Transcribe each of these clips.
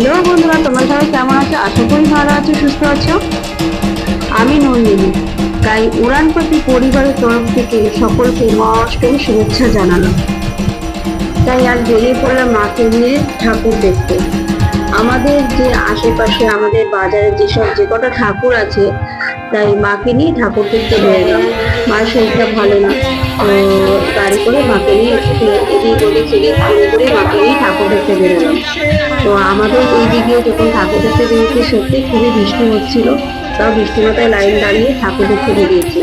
Hello বন্ধুরা, তোমরা সবাই কেমন আছো? আশা করি ভালো আছো, সুস্থ আছো। আমি নন্দিনী। তাই উড়ানপতি পরিবারের তরফ থেকে সকলকে মা অষ্টমী শুভেচ্ছা জানালাম। তাই আজ বেরিয়ে পড়লাম মাকে নিয়ে ঠাকুর দেখতে। আমাদের যে আশেপাশে, আমাদের বাজারে যেসব যে কটা ঠাকুর আছে, তাই মাকে নিয়ে ঠাকুর দেখতে বেরোলাম। মার শরীরটা ভালো না। তো গাড়ি করে মাকে নিয়ে এদিক ওদিক সেদিক মাকে নিয়ে ঠাকুর দেখতে বেরোলাম তো আমাদের এই দিকে যখন ঠাকুর দেখতে বেরোতে সত্যি খুবই বৃষ্টি হচ্ছিল তাও বৃষ্টিমাতায় লাইন দাঁড়িয়ে ঠাকুর দেখতে বেরিয়েছি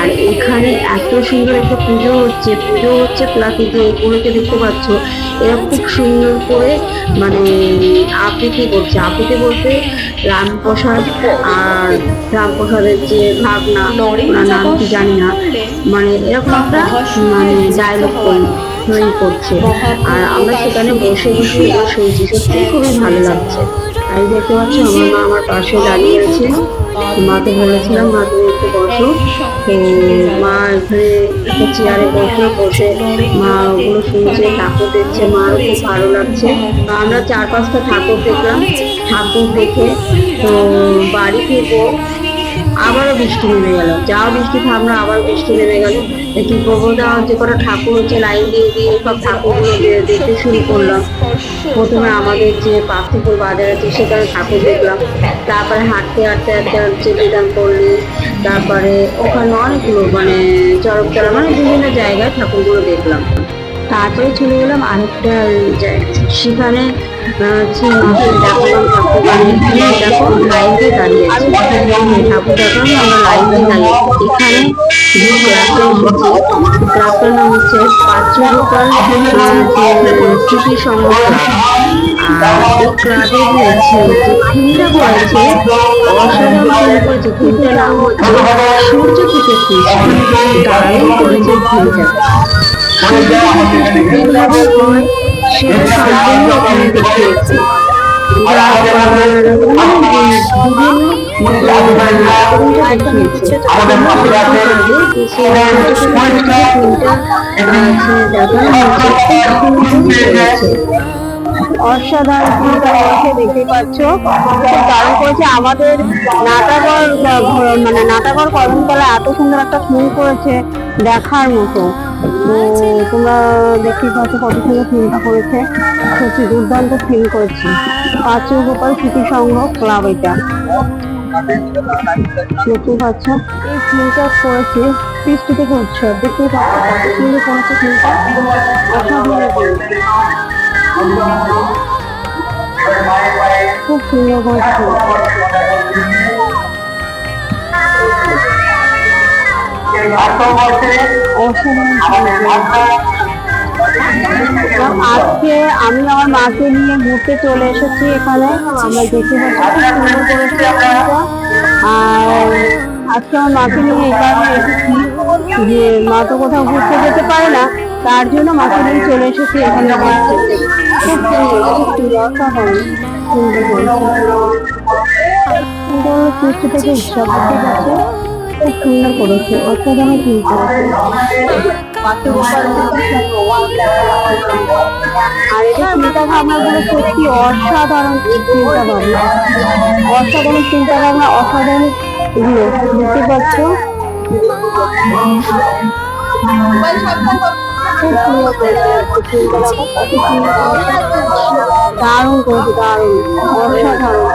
আর এখানে এত সুন্দর একটা পুজো হচ্ছে পুজো হচ্ছে প্লাস এই যে এগুলোকে দেখতে পাচ্ছ এরা খুব সুন্দর করে মানে আবৃত্তি করছে। আবৃত্তি বলতে রামপ্রসাদ আর রামপ্রসাদের যে ভাবনা ওনার নাম কি জানি না। মানে এরকম একটা মানে ডায়লগ তৈরি করছে। আর আমরা সেখানে বসে বসে শুনছি। সত্যি খুবই ভালো লাগছে। আর এই দেখতে পাচ্ছি আমার মা আমার পাশে দাঁড়িয়ে আছে মাকে বলেছিলাম মা তুমি একটু বসো। মা এখানে একটা চেয়ারে বসে বসে মা ওগুলো শুনছে, ঠাকুর দেখছে মারও খুব ভালো লাগছে। আমরা চার পাঁচটা ঠাকুর দেখলাম, ঠাকুর দেখে তো বাড়ি ফিরবো, আবারও বৃষ্টি নেমে গেল। যা বৃষ্টি থামলো, আবার বৃষ্টি নেমে গেল। কি করব যে কটা ঠাকুর হচ্ছে, লাইন দিয়ে দিয়ে সব ঠাকুরগুলো দেখতে শুরু করলাম। প্রথমে আমাদের যে পার্থিপুর বাজার আছে সেখানে ঠাকুর দেখলাম। তারপরে হাঁটতে হাঁটতে হাঁটতে হচ্ছে বিধানপল্লী তারপরে ওখানে অনেকগুলো মানে চরকতলা মানে বিভিন্ন জায়গায় ঠাকুরগুলো দেখলাম। তারপরে চলে গেলাম আরেকটা জায়গা সেখানে হচ্ছে লাইন দিয়ে দাঁড়িয়ে আছে লাইন দিয়ে দাঁড়িয়ে এখানে হচ্ছে অসাধারণ নাম হচ্ছে সূর্য থেকে হয় সেটা সম্পূর্ণ এখানে দেখিয়েছে অসাধারণ দেখতে পাচ্ছ দারুণ করেছে আমাদের নাটাগর মানে নাটাগর কদমতলা এত সুন্দর একটা ফুল করেছে। দেখার মতো। তো তোমরা দেখতে পাচ্ছ কত সুন্দর ফিল্মটা করেছে। সত্যি দুর্দান্ত ফিল্ম করেছে। পাঁচ গোপাল স্মৃতি সংঘ ক্লাব এটা। দেখতে পাচ্ছ। এই ফিল্মটা করেছে সৃষ্টি থেকে উৎসব। দেখতে পাচ্ছ সুন্দর করেছে ফিল্মটা খুব সুন্দর করেছে। আজকে আমি আমার মাকে নিয়ে ঘুরতে চলে এসেছি এখানে। আমরা খুব সুন্দর আর আজকে আমার মাকে নিয়ে কারণে এসেছি যে মা তো কোথাও ঘুরতে যেতে পারে না, তার জন্য মাকে নিয়ে চলে এসেছি এখানে। সুন্দর সৃষ্টি থেকে পাচ্ছে খুব সুন্দর করেছে। অসাধারণ ফিল আর এটা চিন্তা ভাবনা গুলো সত্যি অসাধারণ চিন্তা ভাবনা। অসাধারণ চিন্তা ভাবনা করেছে। দারুণ করেছে, দারুণ। অসাধারণ।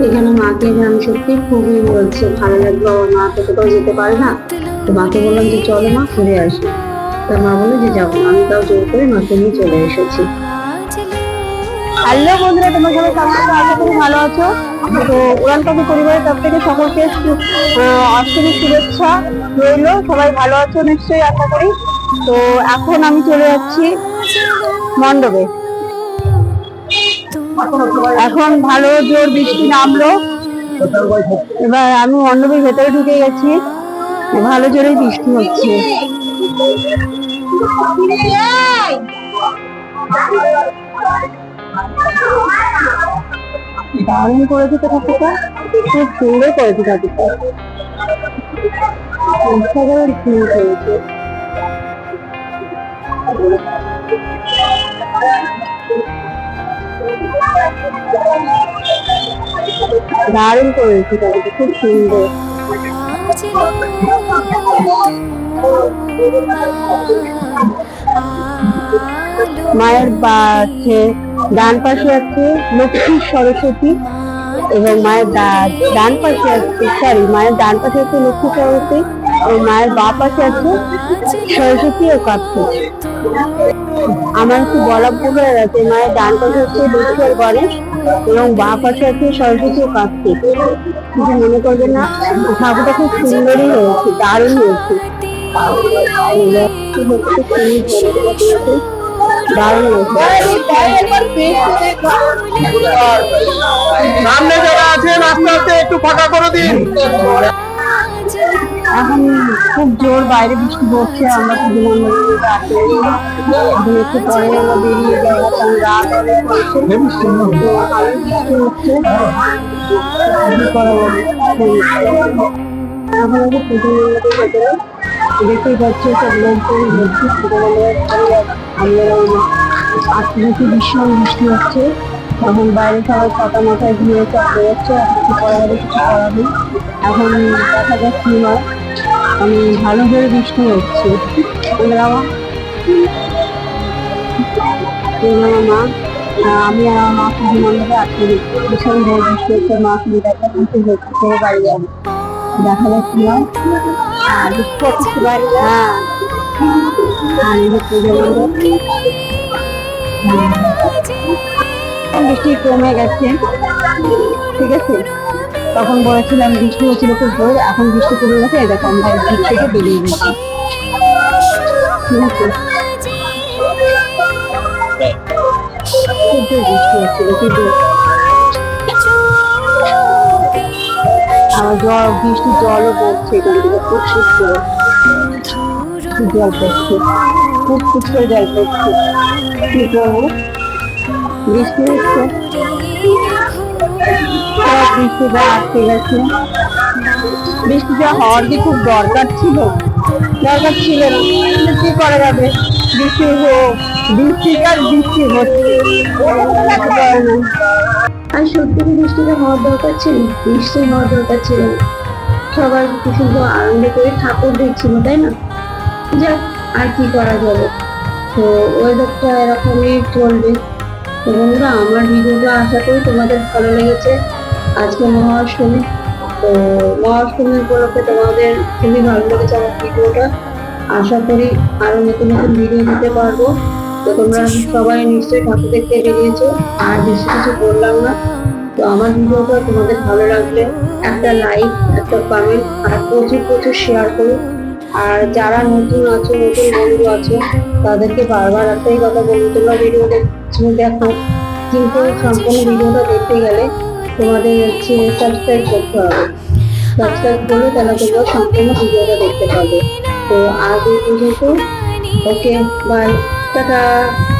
এখানে মাকে আমি সত্যি খুবই বলছে ভালো লাগল মা তো কোথাও যেতে পারে না। তো মাকে বললাম যে চলো মা ঘুরে আসি। তা মা বলল যে যাব। আমি তাও জোর করে মাকে নিয়ে চলে এসেছি। হ্যালো বন্ধুরা, তোমার সবাই কেমন আছো? আশা করি ভালো আছো। তো উড়ান পাখি পরিবারের তরফ থেকে সকলকে অষ্টমীর শুভেচ্ছা রইল। সবাই ভালো আছো নিশ্চয়ই, আশা করি। তো এখন আমি চলে যাচ্ছি মণ্ডপে। এখন ভালো জোর বৃষ্টি নামলো। এবার আমি মণ্ডপের ভেতরে ঢুকে গেছি। ভালো জোরে বৃষ্টি হচ্ছে। দারুণ করেছে তো ঠাকুরটা খুব সুন্দর করেছে ঠাকুরটা অসাধারণ ফুল করেছে দারুণ করেছে ঠাকুরটা খুব সুন্দর মায়ের আছে ডান পাশে আছে লক্ষ্মী সরস্বতী এবং মায়ের ডান পাশে আছে সরি মায়ের ডান পাশে আছে লক্ষ্মী সরস্বতী এবং মায়ের বা পাশে আছে সরস্বতী ও কার্তিক। আমার একটু বলা হয়ে গেছে, মায়ের ডান পাশে হচ্ছে লক্ষ্মী আর গণেশ এবং বা পাশে আছে সরস্বতী ও কার্তিক। কিছু মনে করবে না, ঠাকুরটা খুব সুন্দরই হয়েছে, দারুণ হয়েছে। সামনে যারা আছেন আস্তে আস্তে একটু ফাঁকা করে দিন। এখন খুব জোর বাইরে বৃষ্টি পড়ছে আমরা শুধু একটু পরে আমরা বেরিয়ে যাব রাত অনেক হচ্ছে? এখন আমি পুজো দেখতেই পাচ্ছি, সব লোকজন ভেতরে আমরা আশপাশে ভীষণ বৃষ্টি হচ্ছে। এখন বাইরে সবাই ছাতা মাথায় চাপ যাচ্ছে আর কিছু করা কিছু করা এখন দেখা কি হয়। আমি ভালো করে বৃষ্টি হচ্ছে। আমরা মা আমি আর আমার মা মণ্ডপে আটকে ভীষণ জোর বৃষ্টি হচ্ছে, মা কিন্তু হচ্ছে বাড়ি যাবে। দেখা যাক কি বৃষ্টি কমে গেছে। ঠিক আছে? তখন বলেছিলাম বৃষ্টি হচ্ছিল খুব জোর, এখন বৃষ্টি কমে গেছে দেখো আমরা দিক থেকে বেরিয়ে গেছি। ঠিক আছে? খুব জোর বৃষ্টি হচ্ছিল খুব জোর জল বৃষ্টির জলও পড়ছে এখান থেকে শীত করে জল পড়ছে। খুব করে জল পড়ছে। কি করব? বৃষ্টি হচ্ছে। সব বৃষ্টিটা আটকে গেছে। বৃষ্টিটা হওয়ার কি খুব দরকার ছিল। দরকার ছিল না। কি করা যাবে? বৃষ্টি হোক বৃষ্টিকাল বৃষ্টি হচ্ছে। আর সত্যি কি বৃষ্টিটা হওয়ার দরকার ছিল? নিশ্চয়ই হওয়ার দরকার ছিল। সবাই কি শুধু আনন্দ করে ঠাকুর দেখছিল, তাই না? যাক, আর কি করা যাবে? তো ওয়েদারটা এরকমই চলবে। তো বন্ধুরা, আমার ভিডিওটা আশা করি তোমাদের ভালো লেগেছে। আজকে মহাষ্টমী তো মহাষ্টমী উপলক্ষে তোমাদের খুবই ভালো লেগেছে আমার ভিডিওটা। আশা করি আরও নতুন নতুন ভিডিও দিতে পারব। তো তোমরা সবাই নিশ্চয়ই ঠাকুর দেখতে বেরিয়েছো। আর বেশি কিছু বললাম না। তো আমার ভিডিওটা তোমাদের ভালো লাগলে একটা লাইক একটা কমেন্ট আর প্রচুর প্রচুর শেয়ার করো। আর যারা নতুন আছো, নতুন বন্ধু আছো, তাদেরকে বারবার একটাই কথা বলব তোমরা ভিডিও দেখো। কিন্তু সম্পূর্ণ ভিডিওটা দেখতে গেলে তোমাদের হচ্ছে সাবস্ক্রাইব করতে হবে। সাবস্ক্রাইব করলে তাহলে তোমরা সম্পূর্ণ ভিডিওটা দেখতে পাবে। তো আজ এই পর্যন্ত। Okay bye 拜拜。